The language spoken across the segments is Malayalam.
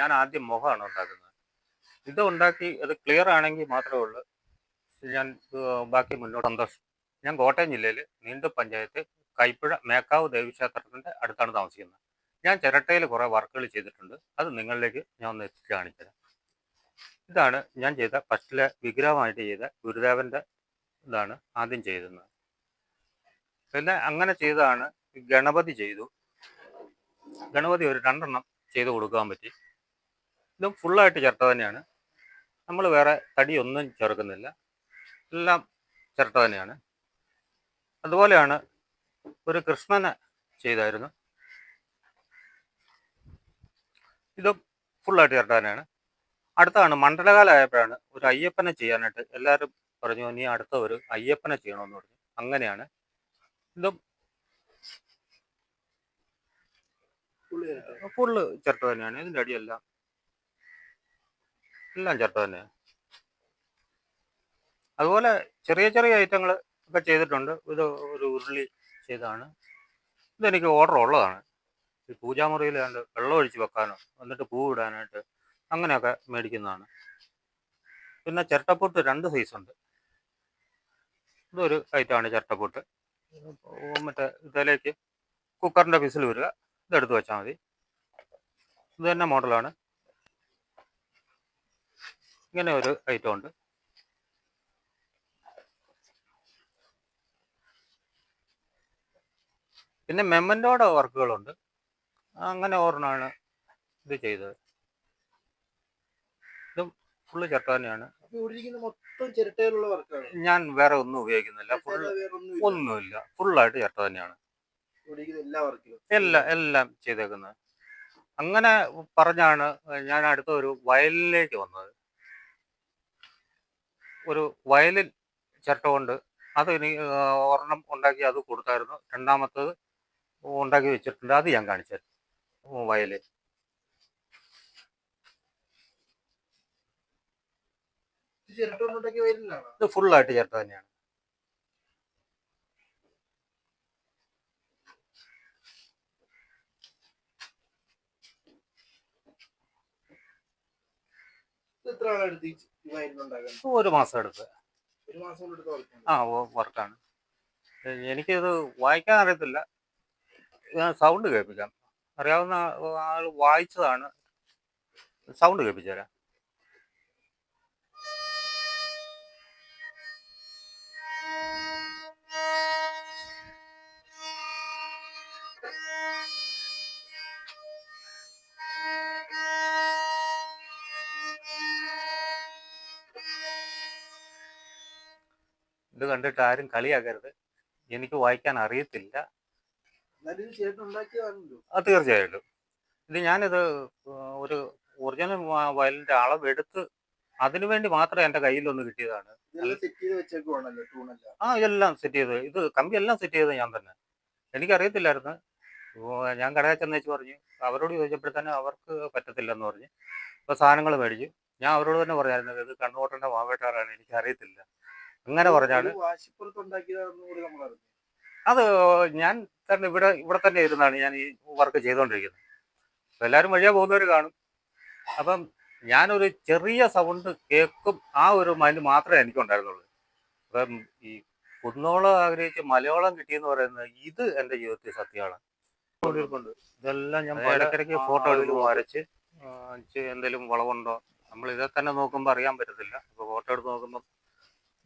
ഞാൻ ആദ്യം മുഖമാണ് ഉണ്ടാക്കുന്നത്. ഇത് ഉണ്ടാക്കി അത് ക്ലിയർ ആണെങ്കിൽ മാത്രമേ ഉള്ളൂ. ഞാൻ ബാക്കി മുന്നോട്ട് സന്തോഷം. ഞാൻ കോട്ടയം ജില്ലയിൽ നീണ്ടു പഞ്ചായത്ത് കൈപ്പുഴ മേക്കാവ് ദേവീക്ഷേത്രത്തിന്റെ അടുത്താണ് താമസിക്കുന്നത്. ഞാൻ ചിരട്ടയിൽ കുറേ വർക്കുകൾ ചെയ്തിട്ടുണ്ട്. അത് നിങ്ങളിലേക്ക് ഞാൻ ഒന്ന് എത്തിച്ച് കാണിച്ചുതരാം. ഇതാണ് ഞാൻ ചെയ്ത ഫസ്റ്റിലെ വിഗ്രഹമായിട്ട് ചെയ്ത ഗുരുദേവന്റെ ഇതാണ് ആദ്യം ചെയ്തിരുന്നത്. പിന്നെ അങ്ങനെ ചെയ്തതാണ് ഗണപതി ചെയ്തു. ഗണപതി ഒരു രണ്ടെണ്ണം ചെയ്ത് കൊടുക്കാൻ പറ്റി. ഇതും ഫുള്ളായിട്ട് ചിരട്ട തന്നെയാണ്. നമ്മൾ വേറെ തടിയൊന്നും ചേർക്കുന്നില്ല. എല്ലാം ചിരട്ട തന്നെയാണ്. അതുപോലെയാണ് ഒരു കൃഷ്ണനെ ചെയ്തായിരുന്നു. ഇതും ഫുള്ളായിട്ട് ചിരട്ട തന്നെയാണ്. അടുത്താണ് മണ്ഡലകാലമായപ്പോഴാണ് ഒരു അയ്യപ്പനെ ചെയ്യാനായിട്ട് എല്ലാവരും പറഞ്ഞു നീ അടുത്ത ഒരു അയ്യപ്പനെ ചെയ്യണമെന്ന് പറഞ്ഞു. അങ്ങനെയാണ്. ഇതും ഫുള്ള് ചിരട്ട. തന്നെയാണ്. ഇതിന്റെ അടിയെല്ലാം എല്ലാം ചിരട്ട തന്നെയാണ് അതുപോലെ ചെറിയ ചെറിയ ഐറ്റങ്ങൾ ഒക്കെ ചെയ്തിട്ടുണ്ട്. ഇത് ഒരു ഉരുളി ചെയ്താണ് ഇതെനിക്ക് ഓർഡർ ഉള്ളതാണ്. ഈ പൂജാമുറിയിൽ കണ്ട് വെള്ളം ഒഴിച്ച് വെക്കാനോ എന്നിട്ട് പൂ ഇടാനായിട്ട് അങ്ങനെയൊക്കെ മേടിക്കുന്നതാണ്. പിന്നെ ചിരട്ടപ്പൊട്ട് രണ്ട് സൈസ് ഉണ്ട്. ഇതൊരു ഐറ്റമാണ് ചിരട്ടപ്പൊട്ട്. മറ്റേ ഇതിലേക്ക് കുക്കറിന്റെ വിസിൽ വരിക. ഇതെടുത്ത് വെച്ചാൽ മതി. ഇത് തന്നെ മോഡലാണ് ഇങ്ങനെ ഒരു ഐറ്റം ഉണ്ട്. പിന്നെ മെമ്മന്റോടെ വർക്കുകളുണ്ട് അങ്ങനെ ഓർണാണ് ഇത് ചെയ്തത്. ഇതും ഫുള്ള് വർക്കാണ് ഞാൻ വേറെ ഒന്നും ഉപയോഗിക്കുന്നില്ല. ഫുൾ ഒന്നുമില്ല. ഫുള്ളായിട്ട് ചിരട്ട തന്നെയാണ്. എല്ലാം എല്ലാം ചെയ്തേക്കുന്നത്. അങ്ങനെ പറഞ്ഞാണ് ഞാൻ അടുത്ത ഒരു വയലിലേക്ക് വന്നത്. ഒരു വയലിൽ ചിരട്ട കൊണ്ട് അത് ഒരെണ്ണം ഉണ്ടാക്കി അത് കൊടുത്തായിരുന്നു. രണ്ടാമത്തത് ഉണ്ടാക്കി വെച്ചിട്ടുണ്ട്. അത് ഞാൻ കാണിച്ചു വയലിൽ ഇത് ചിരട്ട കൊണ്ടുണ്ടാക്കിയ വയലിലാണ് ഇത് ഫുള്ളായിട്ട് ചേർത്ത തന്നെയാണ്. എത്ര ആളെടുത്ത് ഈ ഈ വയലിനുണ്ടാക്കാൻ ഒരു മാസം എടുത്ത്. ഒരു മാസം കൊണ്ട് എടുത്ത് വർക്കാണ് ആ വർക്കാണ്. എനിക്കിത് വായിക്കാൻ അറിയത്തില്ല. ഞാൻ സൗണ്ട് കേൾപ്പിക്കാം. അറിയാവുന്ന ആൾ വായിച്ചതാണ്. സൗണ്ട് കേൾപ്പിച്ചു തരാം ഇത് കണ്ടിട്ട് ആരും കളിയാക്കരുത്. എനിക്ക് വായിക്കാൻ അറിയത്തില്ല. അത് തീർച്ചയായിട്ടും. ഇത് ഞാനിത് ഒരു ഒറിജിനൽ വയലിന്റെ അളവെടുത്ത് അതിനു വേണ്ടി മാത്രം എന്റെ കയ്യിലൊന്ന് കിട്ടിയതാണ്. ആ ഇതെല്ലാം സെറ്റ് ചെയ്ത്. ഇത് കമ്പി എല്ലാം സെറ്റ് ചെയ്തത് ഞാൻ തന്നെ. എനിക്കറിയത്തില്ലായിരുന്നു. ഞാൻ കടയിൽ ചെന്നേച്ച് പറഞ്ഞു. അവരോട് ചോദിച്ചപ്പോഴത്തേനും അവർക്ക് പറ്റത്തില്ലെന്ന് പറഞ്ഞു. അപ്പോൾ സാധനങ്ങൾ മേടിച്ചു. ഞാൻ അവരോട് തന്നെ പറഞ്ഞായിരുന്നു ഇത് കണ്ണോട്ടന്റെ മാവേട്ടാറാണ് എനിക്ക് അറിയത്തില്ല അങ്ങനെ പറഞ്ഞാണ്. അത് ഞാൻ തന്നെ ഇവിടെ ഇവിടെ തന്നെ ഇരുന്നാണ് ഞാൻ ഈ വർക്ക് ചെയ്തുകൊണ്ടിരിക്കുന്നത് എല്ലാവരും വഴിയാ പോകുന്നവർ കാണും. അപ്പം ഞാനൊരു ചെറിയ സൗണ്ട് കേൾക്കും ആ ഒരു മൈൻഡ് മാത്രമേ എനിക്കുണ്ടായിരുന്നുള്ളൂ. അപ്പം ഈ കുന്നോളം ആഗ്രഹിച്ച് മലയാളം കിട്ടിയെന്ന് പറയുന്നത് ഇത് എന്റെ ജീവിതത്തിൽ സത്യമാണ്. ഇതെല്ലാം ഞാൻ ഇടയ്ക്കിടയ്ക്ക് ഫോട്ടോ എടുത്ത് വരച്ച് എന്തെങ്കിലും വളവുണ്ടോ? നമ്മൾ ഇതെ തന്നെ നോക്കുമ്പോൾ അറിയാൻ പറ്റത്തില്ല. അപ്പോൾ ഫോട്ടോ എടുത്ത് നോക്കുമ്പോൾ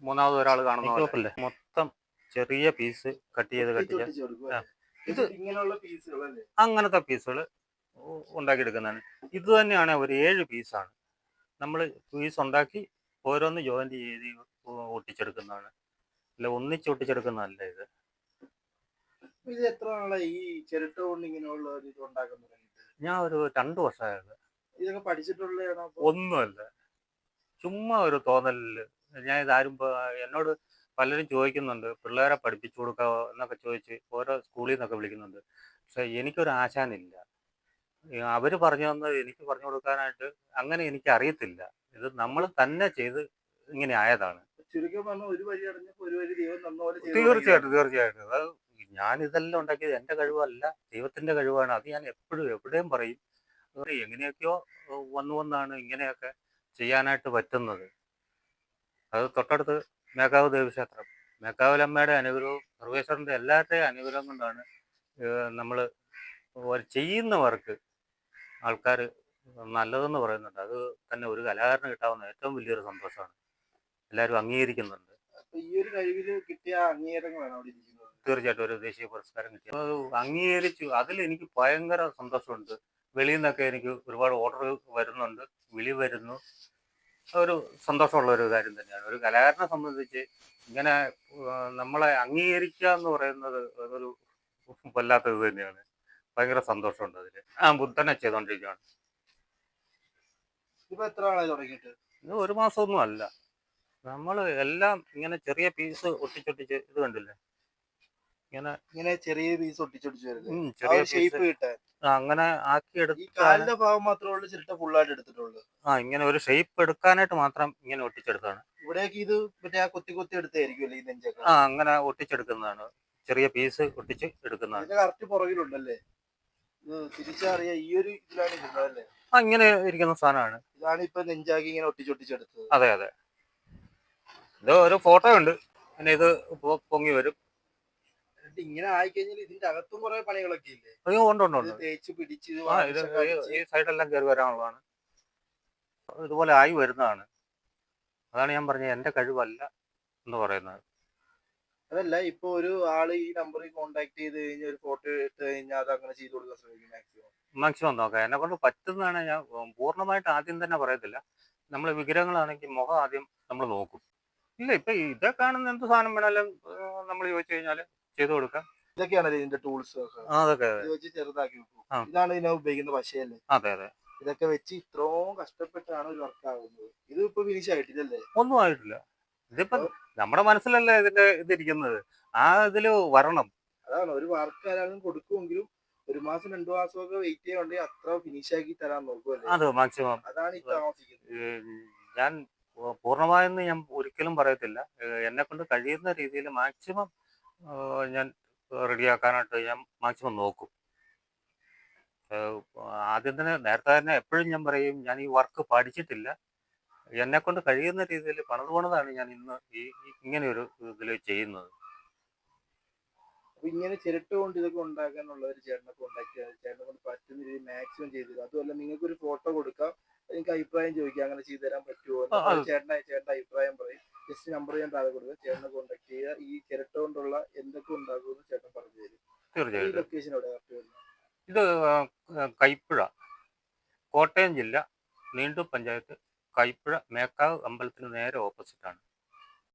മൂന്നാമത് ഒരാൾ കാണുന്ന മൊത്തം ചെറിയ പീസ് കട്ട് ചെയ്ത് കട്ട് ചെയ്ത്? ഇത് അങ്ങനത്തെ പീസുകൾ ഉണ്ടാക്കിയെടുക്കുന്നതാണ്. ഇത് തന്നെയാണ് ഒരു ഏഴ് പീസാണ് നമ്മൾ പീസ് ഉണ്ടാക്കി ഓരോന്ന് ജോയിന്റ് ചെയ്ത് ഒട്ടിച്ചെടുക്കുന്നതാണ്. അല്ല ഒന്നിച്ച് ഒട്ടിച്ചെടുക്കുന്നതല്ല ഇത്. ഇത് എത്ര നാളായി ഈ ചിരട്ട കൊണ്ട് ഇങ്ങനെയുള്ള ഒരു ഇത് ഉണ്ടാക്കാൻ ഞാൻ ഒരു രണ്ടു വർഷമായത്. ഇതൊക്കെ പഠിച്ചിട്ടുള്ള ഒന്നുമല്ല. ചുമ്മാ ഒരു തോന്നലിൽ ഞാൻ ഇതാരും എന്നോട് പലരും ചോദിക്കുന്നുണ്ട് പിള്ളേരെ പഠിപ്പിച്ചു കൊടുക്കാവോ എന്നൊക്കെ ചോദിച്ച് ഓരോ സ്കൂളിൽ നിന്നൊക്കെ വിളിക്കുന്നുണ്ട്. പക്ഷെ എനിക്കൊരു ആശാനില്ല. അവർ അവർ പറഞ്ഞു തന്നത് എനിക്ക് പറഞ്ഞു കൊടുക്കാനായിട്ട് അങ്ങനെ എനിക്ക് അറിയത്തില്ല ഇത് നമ്മൾ തന്നെ ചെയ്ത് ഇങ്ങനെ ആയതാണ്. തീർച്ചയായിട്ടും തീർച്ചയായിട്ടും. അത് ഞാൻ ഇതെല്ലാം ഉണ്ടാക്കിയത് എന്റെ കഴിവല്ല ദൈവത്തിന്റെ കഴിവാണ്. അത് ഞാൻ എപ്പോഴും എവിടെയും പറയും. എങ്ങനെയൊക്കെയോ വന്നു വന്നാണ് ഇങ്ങനെയൊക്കെ ചെയ്യാനായിട്ട് പറ്റുന്നത്. അത് തൊട്ടടുത്ത് മേക്കാവ് ദേവീക്ഷേത്രം. മേക്കാവിലമ്മയുടെ അനുഗ്രഹവും സർവേശ്വരന്റെ എല്ലാവരുടെയും അനുഗ്രഹം കൊണ്ടാണ് നമ്മൾ ചെയ്യുന്ന വർക്ക് ആൾക്കാർ നല്ലതെന്ന് പറയുന്നുണ്ട്. അത് തന്നെ ഒരു കലാകാരന് കിട്ടാവുന്ന ഏറ്റവും വലിയൊരു സന്തോഷമാണ്. എല്ലാവരും അംഗീകരിക്കുന്നുണ്ട്. ഈ ഒരു കിട്ടിയ അംഗീകാരങ്ങളാണ് അവിടെ ഇരിക്കുന്നത്? തീർച്ചയായിട്ടും ഒരു ദേശീയ പുരസ്കാരം കിട്ടി. അത് അംഗീകരിച്ചു. അതിൽ എനിക്ക് ഭയങ്കര സന്തോഷമുണ്ട്. വെളിയിൽ നിന്നൊക്കെ എനിക്ക് ഒരുപാട് ഓർഡർ വരുന്നുണ്ട്. വിളി വരുന്നു. ഒരു സന്തോഷമുള്ള ഒരു കാര്യം തന്നെയാണ്. ഒരു കലാകാരനെ സംബന്ധിച്ച് ഇങ്ങനെ നമ്മളെ അംഗീകരിക്കുക എന്ന് പറയുന്നത് ഒരു വല്ലാത്തത് തന്നെയാണ്. ഭയങ്കര സന്തോഷമുണ്ട് അതിൽ ആ ബുദ്ധനെ ചെയ്തോണ്ടിരിക്കുകയാണ് ഇപ്പൊ എത്ര ആളായി തുടങ്ങിയിട്ട്? ഇത് ഒരു മാസമൊന്നും അല്ല. നമ്മൾ എല്ലാം ഇങ്ങനെ ചെറിയ പീസ് ഒട്ടിച്ചൊട്ടിച്ച് ഇത് കണ്ടില്ലേ? ഇങ്ങനെ ഇങ്ങനെ ചെറിയ പീസ് ഒട്ടിച്ചൊടിച്ചു വരുന്നത്. ചെറിയ ഷേപ്പ് കിട്ടാൻ. അങ്ങനെ ആക്കി എടുക്കാൻ ഭാഗം മാത്രമേ ഉള്ളൂ ചിരട്ട ഫുള്ളായിട്ട് എടുത്തിട്ടുള്ളൂ. ആ ഇങ്ങനെ ഒരു ഷേപ്പ് എടുക്കാനായിട്ട് മാത്രം ഇങ്ങനെ ഒട്ടിച്ചെടുത്താണ് ഇവിടേക്ക് ഇത് മറ്റേ ആ കൊത്തി കൊത്തി എടുത്തായിരിക്കും അല്ലേ ഈ നെഞ്ചൊക്കെ. ആ അങ്ങനെ ഒട്ടിച്ചെടുക്കുന്നതാണ്. ചെറിയ പീസ് ഒട്ടിച്ച് എടുക്കുന്നതാണ്. കറക്റ്റ് പുറകിലുണ്ടല്ലേ? തിരിച്ചറിയാ ഈ ഒരു ഇതിലാണ് ഇരുന്നതല്ലേ ആ ഇങ്ങനെ ഇരിക്കുന്ന സാധനമാണ്. ഇതാണ് ഇപ്പൊ നെഞ്ചാക്കി ഇങ്ങനെ ഒട്ടിച്ചൊട്ടിച്ചെടുത്തത്. അതെ അതെ. ഇത് ഒരു ഫോട്ടോ ഉണ്ട്. പിന്നെ ഇത് പൊങ്ങി വരും. എന്നിട്ട് ഇങ്ങനെ ആയി കഴിഞ്ഞാൽ ഇതിന്റെ അകത്തും കുറെ പണികളൊക്കെ ഇല്ലേ? അയ്യോ ഉണ്ട് ഉണ്ട് ഇത് ഉണ്ട് തേച്ച് പിടിച്ച് ഇത് ആ ഇത് വാങ്ങിച്ചൊക്കെ ഈ- സൈഡെല്ലാം കയറി വരാനുള്ളതാണ്. ഇതുപോലെ ആയി വരുന്നതാണ്. അതാണ് ഞാൻ പറഞ്ഞത് എന്റെ കഴിവല്ല എന്ന് പറയുന്നത്. അതല്ല ഇപ്പൊ ഒരു ആൾ ഈ നമ്പറിൽ കോണ്ടാക്ട് ചെയ്ത് കഴിഞ്ഞാൽ ഒരു ഫോട്ടോ എടുത്ത് കഴിഞ്ഞാൽ അത് അങ്ങനെ ചെയ്ത് കൊടുക്കാൻ ശ്രമിക്കും മാക്സിമം മാക്സിമം നോക്കാം. എന്നെ കൊണ്ട് പറ്റുന്നതാണ് ഞാൻ ഉം, പൂർണമായിട്ട് ആദ്യം തന്നെ പറയത്തില്ല. നമ്മൾ വിഗ്രഹങ്ങളാണെങ്കിൽ മുഖം ആദ്യം നമ്മൾ നോക്കും. ഇല്ല ഇപ്പൊ ഇതേ കാണുന്ന എന്ത് സാധനം വേണേലും നമ്മൾ ചോദിച്ചു കഴിഞ്ഞാൽ ചെയ്തു കൊടുക്കാം. ഇതൊക്കെയാണ് ഇതിന്റെ ടൂൾസ് അതൊക്കെ. വെച്ച് ചെറുതാക്കി വെക്കും. ഇതാണ് ഇതിനെ ഉപയോഗിക്കുന്ന പശയല്ലേ? അതെ അതെ. ഇതൊക്കെ വെച്ച് ഇത്രയും കഷ്ടപ്പെട്ടാണ് ഒരു വർക്ക് ആകുന്നത് ഇത് ഇപ്പൊ ഫിനിഷ് ആയിട്ടില്ലല്ലേ? ഒന്നും ആയിട്ടില്ല. ഇതിപ്പോ നമ്മുടെ മനസ്സിലല്ലേ ഇതിന്റെ ഇതിരിക്കുന്നത് ആ ഇതിൽ വരണം. അതാണ്. ഒരു വർക്ക് ആരാളും കൊടുക്കുമെങ്കിലും ഒരു മാസം രണ്ടു മാസം ഒക്കെ വെയിറ്റ് ചെയ്യാണ്ടെങ്കിൽ അത്ര ഫിനിഷ് ആക്കി തരാൻ നോക്കുമല്ലേ അതെ മാക്സിമം അതാണ് ഈ താമസിക്കുന്നത്. ഞാൻ പൂർണമായെന്ന് ഞാൻ ഒരിക്കലും പറയത്തില്ല. എന്നെ കൊണ്ട് കഴിയുന്ന രീതിയിൽ മാക്സിമം ഞാൻ റെഡിയാക്കാനായിട്ട് ഞാൻ മാക്സിമം നോക്കും. ആദ്യം തന്നെ നേരത്തെ തന്നെ എപ്പോഴും ഞാൻ പറയും ഞാൻ ഈ വർക്ക് പഠിച്ചിട്ടില്ല. എന്നെ കൊണ്ട് കഴിയുന്ന രീതിയിൽ പണിത് പോണതാണ് ഞാൻ ഇന്ന് ഈ ഇങ്ങനെ ഒരു ഇതിൽ ചെയ്യുന്നത്. ഇങ്ങനെ ചിരട്ട കൊണ്ട് ഇതൊക്കെ ഉണ്ടാക്കാനുള്ള ഒരു ചേട്ടനെ കോണ്ടാക്ട് ചെയ്യാം ചേട്ടനെ കൊണ്ട് പറ്റുന്ന രീതിയിൽ മാക്സിമം ചെയ്തു അതുമല്ല നിങ്ങൾക്ക് ഒരു ഫോട്ടോ കൊടുക്കാം. നിങ്ങൾക്ക് അഭിപ്രായം ചോദിക്കാം. അങ്ങനെ ചെയ്തു തരാൻ പറ്റുമോ ചേട്ടനായി ചേട്ടൻ ചേട്ടന്റെ അഭിപ്രായം പറയും. ജസ്റ്റ് നമ്പർ ഞാൻ താഴെ കൊടുക്കുക ചേട്ടനെ കോണ്ടാക്ട് ചെയ്യുക. ഈ ചിരട്ട കൊണ്ടുള്ള എന്തൊക്കെ ഉണ്ടാകുമെന്ന് ചേട്ടൻ പറഞ്ഞു തരും. ഈ ലൊക്കേഷൻ എവിടെ? ഇത് കൈപ്പുഴ. കോട്ടയം ജില്ല. നീണ്ടൂർ പഞ്ചായത്ത്. കൈപ്പുഴ മേക്കാവ് അമ്പലത്തിന് നേരെ ഓപ്പോസിറ്റാണ്